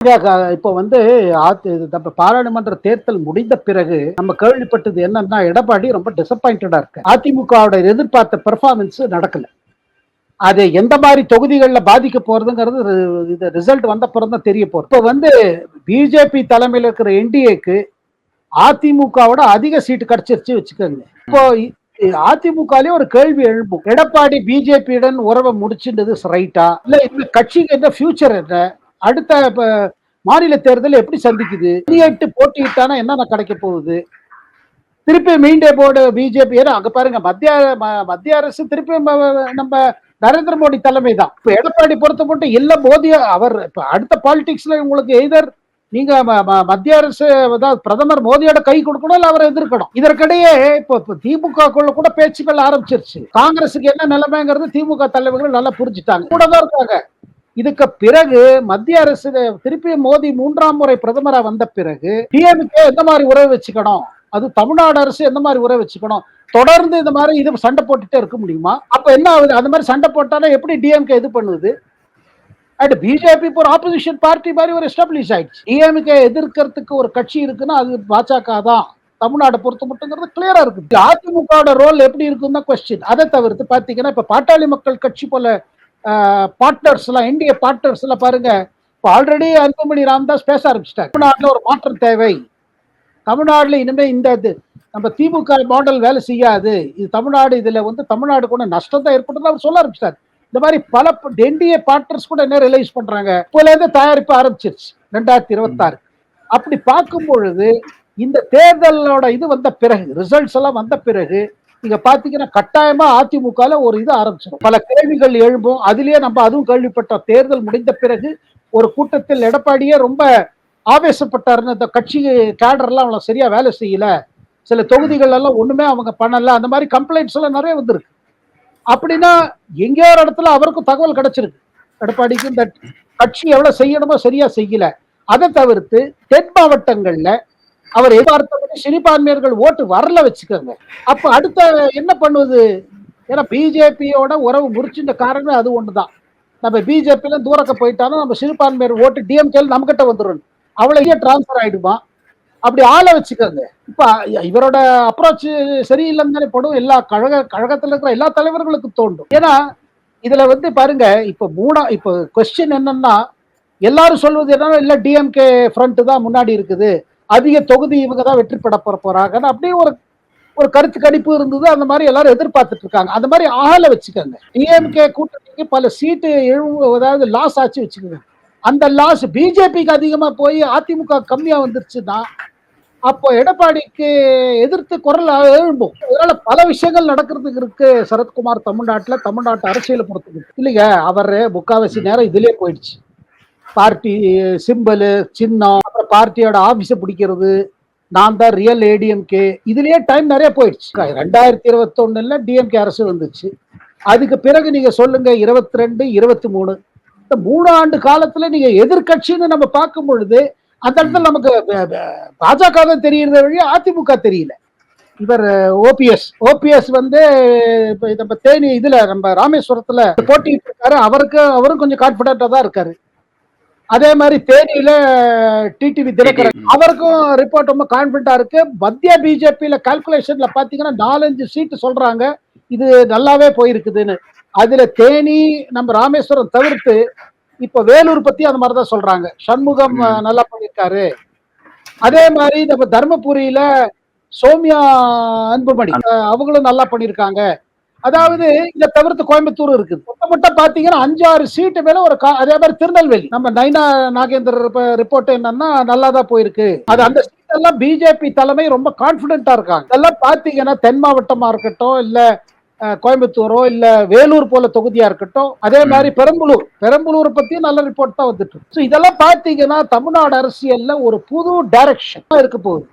இப்போ வந்து பாராளுமன்ற தேர்தல் முடிந்த பிறகு நம்ம கேள்விப்பட்டது என்னன்னா எடப்பாடி ரொம்ப டிசப்பாயிண்டடா இருக்கு அதிமுகவோட எதிர்பார்த்த பெர்ஃபார்மன்ஸ் நடக்கல. அது எந்த மாதிரி தொகுதிகளில் பாதிக்க போறதுங்கிறது இது ரிசல்ட் வந்த பிறகு தான் தெரிய போகுது. இப்போ வந்து பிஜேபி தலைமையில் இருக்கிற என்டிஏக்கு அதிமுகவோட அதிக சீட்டு கிடைச்சிருச்சு வச்சுக்கோங்க. இப்போ அதிமுகலயே ஒரு கேள்வி எழுப்பும் எடப்பாடி பிஜேபியுடன் உறவை முடிச்சுன்றது ரைட்டா இல்ல இந்த கட்சிக்கு என்ன ஃபியூச்சர் என்ன? அடுத்த மாநில தேர்தல் எப்படி சந்திக்குது? எட்டு போட்டியிட்டானா என்னென்ன கிடைக்க போகுது? திருப்பி மீண்டே போர்டு பிஜேபி ஏன்னா அங்க பாருங்க மத்திய ம- மத்திய அரசு திருப்பி நம்ம நரேந்திர மோடி தலைமை தான். இப்ப எடப்பாடி பொறுத்த மட்டும் இல்ல மோடி அவர் இப்ப அடுத்த பாலிடிக்ஸ்ல உங்களுக்கு எய்தர் நீங்க ம- ம- மத்திய அரசு அதாவது பிரதமர் மோடியோட கை கொடுக்கணும் இல்ல அவரை எதிர்க்கணும்? இதற்கிடையே இப்போ திமுக திமுகக்குள்ள கூட பேச்சுக்கள் ஆரம்பிச்சிருச்சு. காங்கிரஸுக்கு என்ன நிலைமைங்கிறது திமுக தலைவர்கள் நல்லா புரிஞ்சுட்டாங்க. கூட தான் இருக்காங்க. இதுக்கு பிறகு மத்திய அரசு திருப்பி மோடி மூன்றாம் முறை பிரதமரா வந்த பிறகு டிஎம்கே எந்த மாதிரி உறவு வச்சுக்கணும்? அது தமிழ்நாடு அரசு எந்த மாதிரி உறவு வச்சுக்கணும்? தொடர்ந்து இந்த மாதிரி இது சண்டை போட்டுட்டே இருக்க முடியுமா? அப்ப என்ன ஆகுது? அந்த மாதிரி சண்டை போட்டாலும் எப்படி டிஎம்கே இது பண்ணுது? அண்ட் பிஜேபி இப்போ ஒரு ஆப்போசிஷன் பார்ட்டி மாதிரி ஒரு எஸ்டாப்ளிஷ் ஆயிடுச்சு. டிஎம்கே எதிர்க்கிறதுக்கு ஒரு கட்சி இருக்குன்னா அது பாஜக தான். தமிழ்நாடு பொறுத்த மட்டுங்கிறது கிளியரா இருக்கு. அதிமுகவோட ரோல் எப்படி இருக்குன்னு தான் கொஸ்டின் அதை தவிர்த்து பாத்தீங்கன்னா இப்ப பாட்டாளி மக்கள் கட்சி போல பார்ட்னர்ஸ்லாம் இந்திய பார்ட்னர்ஸ் பாருங்க. இப்போ ஆல்ரெடி அன்புமணி ராம்தாஸ் பேச ஆரம்பிச்சிட்டார். தமிழ்நாட்டில் ஒரு மாற்றம் தேவை. தமிழ்நாடுல இனிமே இந்த இது நம்ம திமுக மாடல் வேலை செய்யாது. இது தமிழ்நாடு இதில் வந்து தமிழ்நாடு கூட நஷ்டம் தான் ஏற்பட்டது அவர் சொல்ல ஆரம்பிச்சிட்டார். இந்த மாதிரி பல என்டிஏ பார்ட்னர்ஸ் கூட என்ன ரிலைஸ் பண்ணுறாங்க இப்போலேருந்து தயாரிப்பு ஆரம்பிச்சிருச்சு ரெண்டாயிரத்தி இருபத்தாறு. அப்படி பார்க்கும் பொழுது இந்த தேர்தலோட இது வந்த பிறகு ரிசல்ட்ஸ் எல்லாம் வந்த பிறகு நீங்க பாத்தீங்கன்னா கட்டாயமா அதிமுகல ஒரு இது ஆரம்பிச்சிடும். பல கேள்விகள் எழும்பும். அதுலயே நம்ம அதுவும் கேள்விப்பட்டோம் தேர்தல் முடிந்த பிறகு ஒரு கூட்டத்தில் எடப்பாடியே ரொம்ப ஆவேசப்பட்டாருன்னு இந்த கட்சி கேடர்லாம் அவங்கள சரியா வேலை செய்யல. சில தொகுதிகள் எல்லாம் ஒண்ணுமே அவங்க பண்ணல. அந்த மாதிரி கம்ப்ளைண்ட்ஸ் எல்லாம் நிறைய வந்திருக்கு. அப்படின்னா எங்கேயோ ஒரு இடத்துல அவருக்கும் தகவல் கிடைச்சிருக்கு. எடப்பாடிக்கு இந்த கட்சி எவ்வளவு செய்யணுமோ சரியா செய்யல. அதை தவிர்த்து தென் மாவட்டங்கள்ல அவர் எதிர்பார்த்தபடி சிறுபான்மையர்கள் ஓட்டு வரல வச்சுக்கோங்க. அப்ப அடுத்த என்ன பண்ணுவது? ஏன்னா பிஜேபியோட உறவு முறிச்சுன்ற காரணம் அது ஒண்ணுதான். நம்ம பிஜேபியில தூரக்க போயிட்டாலும் நம்ம சிறுபான்மையர் ஓட்டு டிஎம்கே நம்ம கிட்ட வந்துடும் அவ்வளவு டிரான்ஸ்ஃபர் ஆயிடுமா? அப்படி ஆளை வச்சுக்கோங்க. இப்ப இவரோட அப்ரோச் சரியில்லைன்னு தானே படும். எல்லா கழக கழகத்துல இருக்கிற எல்லா தலைவர்களுக்கும் தோண்டும் ஏன்னா இதுல வந்து பாருங்க இப்ப மூணா இப்ப கொஸ்டின் என்னன்னா எல்லாரும் சொல்வது என்னன்னா இல்ல டிஎம்கே ஃப்ரண்ட் தான் முன்னாடி இருக்குது. அதிக தொகுதி இவங்க தான் வெற்றி பெற போற போறாங்கன்னு அப்படியே ஒரு ஒரு கருத்து கணிப்பு இருந்தது. அந்த மாதிரி எல்லாரும் எதிர்பார்த்துட்டு இருக்காங்க. அந்த மாதிரி ஆகல வச்சுக்கோங்க. டிஎம்கே கூட்டணிக்கு பல சீட்டு எழு அதாவது லாஸ் ஆச்சு வச்சுக்கோங்க. அந்த லாஸ் பிஜேபிக்கு அதிகமா போய் அதிமுக கம்மியா வந்துருச்சுன்னா அப்போ எடப்பாடிக்கு எதிர்த்து குரல் எழும்பும். அதனால பல விஷயங்கள் நடக்கிறதுக்கு இருக்கு. சரத்குமார் தமிழ்நாட்டில் தமிழ்நாட்டு அரசியலை பொறுத்து இல்லைங்க அவர் முக்காவாசி நேரம் இதுலயே போயிடுச்சு. பார்ட்டி சிம்பிள் சின்னம் அப்புறம் பார்ட்டியோட ஆபீஸை பிடிக்கிறது. நான் தான் ரியல் ஏடிஎம்கே இதுலயே டைம் நிறைய போயிடுச்சு. ரெண்டாயிரத்தி இருபத்தொன்னுல டிஎம்கே அரசு வந்துச்சு. அதுக்கு பிறகு நீங்க சொல்லுங்க இருபத்தி ரெண்டு இருபத்தி மூணு இந்த மூணு ஆண்டு காலத்துல நீங்க எதிர்கட்சின்னு நம்ம பார்க்கும் பொழுது அந்த இடத்துல நமக்கு பாஜக தான் தெரியுறத வழி அதிமுக தெரியல. இவர் ஓபிஎஸ். ஓபிஎஸ் வந்து நம்ம தேனி இதுல நம்ம ராமேஸ்வரத்துல போட்டிட்டு இருக்காரு. அவருக்கு அவரும் கொஞ்சம் கான்பிடண்டா தான் இருக்காரு. அதே மாதிரி தேனியில டிடிவி தினகரன். அவருக்கும் ரிப்போர்ட் ரொம்ப கான்பிடண்டா இருக்கு. மத்திய பிஜேபியில கால்குலேஷன்ல பாத்தீங்கன்னா நாலஞ்சு சீட்டு சொல்றாங்க. இது நல்லாவே போயிருக்குதுன்னு. அதுல தேனி நம்ம ராமேஸ்வரம் தவிர்த்து இப்ப வேலூர் பத்தி அந்த மாதிரி தான் சொல்றாங்க. சண்முகம் நல்லா பண்ணிருக்காரு அதே மாதிரி நம்ம தர்மபுரியில சோமியா அன்புமணி. அவங்களும் நல்லா பண்ணிருக்காங்க அதாவது இதை தவிர்த்து கோயம்புத்தூர் இருக்குது. மொத்த மட்டும் பாத்தீங்கன்னா அஞ்சாறு சீட்டு மேல ஒரு அதே மாதிரி திருநெல்வேலி. நம்ம நைனா நாகேந்தர் ரிப்போர்ட் என்னன்னா நல்லா தான் போயிருக்கு. அது அந்த சீட் எல்லாம் பிஜேபி தலைமை ரொம்ப கான்பிடென்டா இருக்காங்க. இதெல்லாம் பாத்தீங்கன்னா தென் மாவட்டமா இருக்கட்டும் இல்ல கோயம்புத்தூரோ இல்ல வேலூர் போல தொகுதியா இருக்கட்டும் அதே மாதிரி பெரம்பலூர். பெரம்பலூர் பத்தியும் நல்ல ரிப்போர்ட் தான் வந்துட்டு இதெல்லாம் பாத்தீங்கன்னா தமிழ்நாடு அரசியல்ல ஒரு புது டைரக்ஷன் இருக்க போகுது.